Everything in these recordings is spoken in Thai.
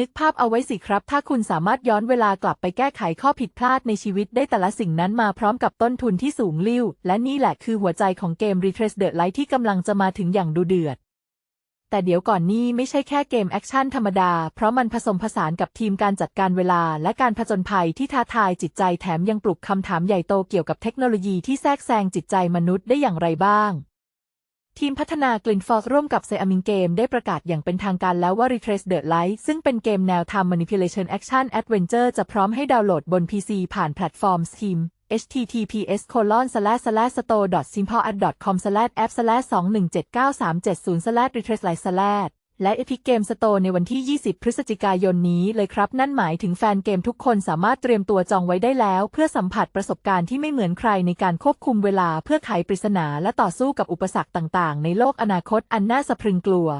นึกภาพเอาไว้สิครับ ถ้าคุณสามารถย้อนเวลากลับไปแก้ไขข้อผิดพลาดในชีวิตได้แต่ละสิ่งนั้นมาพร้อมกับต้นทุนที่สูงลิ่ว และนี่แหละคือหัวใจของเกม Retrace the Light ที่กำลังจะมาถึงอย่างดูเดือด แต่เดี๋ยวก่อนนี่ไม่ใช่แค่เกมแอคชั่นธรรมดา เพราะมันผสมผสานกับทีมการจัดการเวลา และการผจญภัยที่ท้าทายจิตใจแถมยังปลุกคำถามใหญ่โตเกี่ยวกับเทคโนโลยีที่แทรกแซงจิตใจมนุษย์ได้อย่างไรบ้าง ทีมพัฒนากลิ่นฟอกร่วมกับเซอามิงเกมได้ประกาศอย่างเป็นทางการแล้วว่า Retrace the Light ซึ่งเป็นเกมแนว Time Manipulation Action Adventure จะพร้อมให้ดาวน์โหลดบน PC ผ่านแพลตฟอร์ม Steam https colon slash slash store simplead com slash app slash 2179370 slash retrace light slash และ Epic Game Store ในวันที่ 20 พฤศจิกายนนี้เลยครับ นั่นหมายถึงแฟนเกมทุกคนสามารถเตรียมตัวจองไว้ได้แล้ว เพื่อสัมผัสประสบการณ์ที่ไม่เหมือนใครในการควบคุมเวลาเพื่อไขปริศนาและต่อสู้กับอุปสรรคต่างๆ ในโลกอนาคตอันน่าสะพรึงกลัว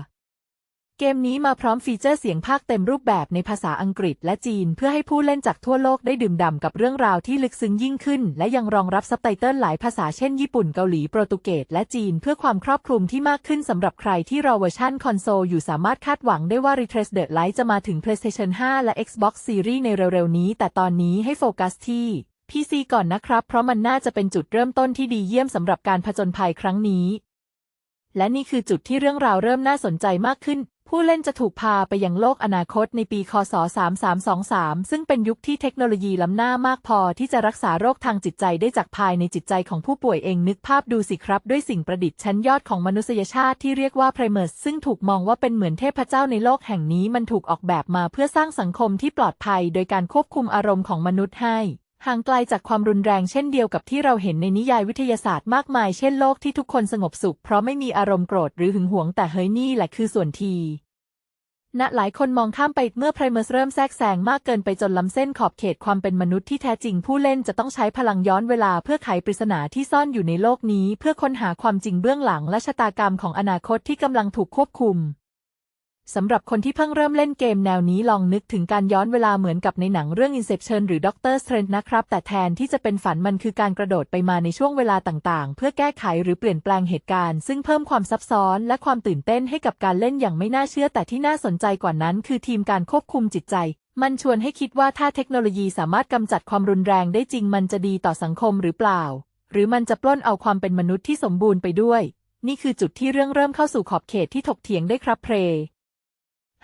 เกมนี้มาพร้อมฟีเจอร์เสียงภาคเต็มรูปแบบในภาษาอังกฤษและจีน เพื่อให้ผู้เล่นจากทั่วโลกได้ดื่มด่ำกับเรื่องราวที่ลึกซึ้งยิ่งขึ้น และยังรองรับซับไตเติลหลายภาษาเช่นญี่ปุ่นเกาหลีโปรตุเกสและจีน เพื่อความครอบคลุมที่มากขึ้นสำหรับใครที่รอเวอร์ชันคอนโซลอยู่สามารถคาดหวังได้ว่า Retrace the Light จะมาถึง PlayStation 5 และ Xbox Series ในเร็วๆนี้ แต่ตอนนี้ให้โฟกัสที่ PC ก่อนนะครับ เพราะมันน่าจะเป็นจุดเริ่มต้นที่ดีเยี่ยมสำหรับการผจญภัยครั้งนี้ และนี่คือจุดที่เรื่องราวเริ่มน่าสนใจมากขึ้น ผู้เล่นจะถูกพาไปยังโลกอนาคตในปี คศ 3323 ซึ่งเป็นยุคที่เทคโนโลยีล้ำหน้ามากพอที่จะรักษาโรคทางจิตใจได้จากภายในจิตใจของผู้ป่วยเองนึกภาพดูสิครับ ด้วยสิ่งประดิษฐ์ชั้นยอดของมนุษยชาติที่เรียกว่าไพรเมอร์ซึ่งถูกมองว่าเป็นเหมือนเทพเจ้าในโลกแห่งนี้มันถูกออกแบบมาเพื่อสร้างสังคมที่ปลอดภัย โดยการควบคุมอารมณ์ของมนุษย์ให้ ห่างไกลจากความรุนแรงเช่นเดียวกับที่เราเห็นในนิยายวิทยาศาสตร์มากมายเช่นโลกที่ทุกคนสงบสุขเพราะไม่มีอารมณ์โกรธหรือหึงหวงแต่เฮ้ยนี่แหละคือส่วนทีณหลายคนมองข้ามไปเมื่อไพรเมอร์เริ่มแทรกแซงมากเกินไปจนล้ำเส้นขอบเขตความเป็นมนุษย์ที่แท้จริงผู้เล่นจะต้องใช้พลังย้อนเวลาเพื่อไขปริศนาที่ซ่อนอยู่ในโลกนี้ เพื่อค้นหาความจริงเบื้องหลังและชะตากรรมของอนาคตที่กำลังถูกควบคุม สำหรับคนที่เพิ่งเริ่มเล่นเกมแนวนี้ลองนึกถึงการย้อนเวลาเหมือนกับในหนังเรื่อง Inception หรือ Doctor Strange นะครับ แต่แทนที่จะเป็นฝันมันคือการกระโดดไปมาในช่วงเวลาต่างๆ เพื่อแก้ไขหรือเปลี่ยนแปลงเหตุการณ์ ซึ่งเพิ่มความซับซ้อนและความตื่นเต้นให้กับการเล่นอย่างไม่น่าเชื่อ แต่ที่น่าสนใจกว่านั้นคือทีมการควบคุมจิตใจ มันชวนให้คิดว่าถ้าเทคโนโลยีสามารถกำจัดความรุนแรงได้จริงมันจะดีต่อสังคมหรือเปล่า หรือมันจะปล้นเอาความเป็นมนุษย์ที่สมบูรณ์ไปด้วย นี่คือจุดที่เรื่องเริ่มเข้าสู่ขอบเขตที่ถกเถียงได้ครับเพล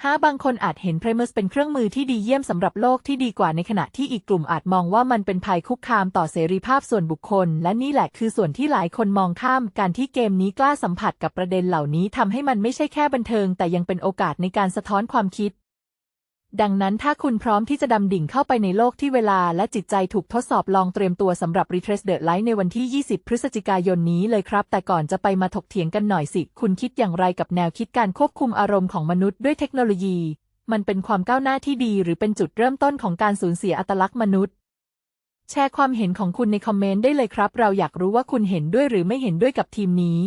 หาบางคนอาจเห็นไพรเมอร์เป็นเครื่องมือที่ดีเยี่ยมสำหรับโลกที่ดีกว่าในขณะที่อีกกลุ่มอาจมองว่ามันเป็นภัยคุกคามต่อเสรีภาพส่วนบุคคล และนี่แหละคือส่วนที่หลายคนมองข้าม การที่เกมนี้กล้าสัมผัสกับประเด็นเหล่านี้ทำให้มันไม่ใช่แค่บันเทิง แต่ยังเป็นโอกาสในการสะท้อนความคิด ดังนั้นถ้าคุณพร้อมที่จะดำดิ่งเข้าไปในโลกที่เวลาและจิตใจถูกทดสอบลองเตรียมตัวสำหรับ Retrace the Light ในวันที่ 20 พฤศจิกายนนี้เลยครับ แต่ก่อนจะไปมาถกเถียงกันหน่อยสิ คุณคิดอย่างไรกับแนวคิดการควบคุมอารมณ์ของมนุษย์ด้วยเทคโนโลยี มันเป็นความก้าวหน้าที่ดี หรือเป็นจุดเริ่มต้นของการสูญเสียอัตลักษณ์มนุษย์ แชร์ความเห็นของคุณในคอมเมนต์ได้เลยครับ เราอยากรู้ว่าคุณเห็นด้วยหรือไม่เห็นด้วยกับทีมนี้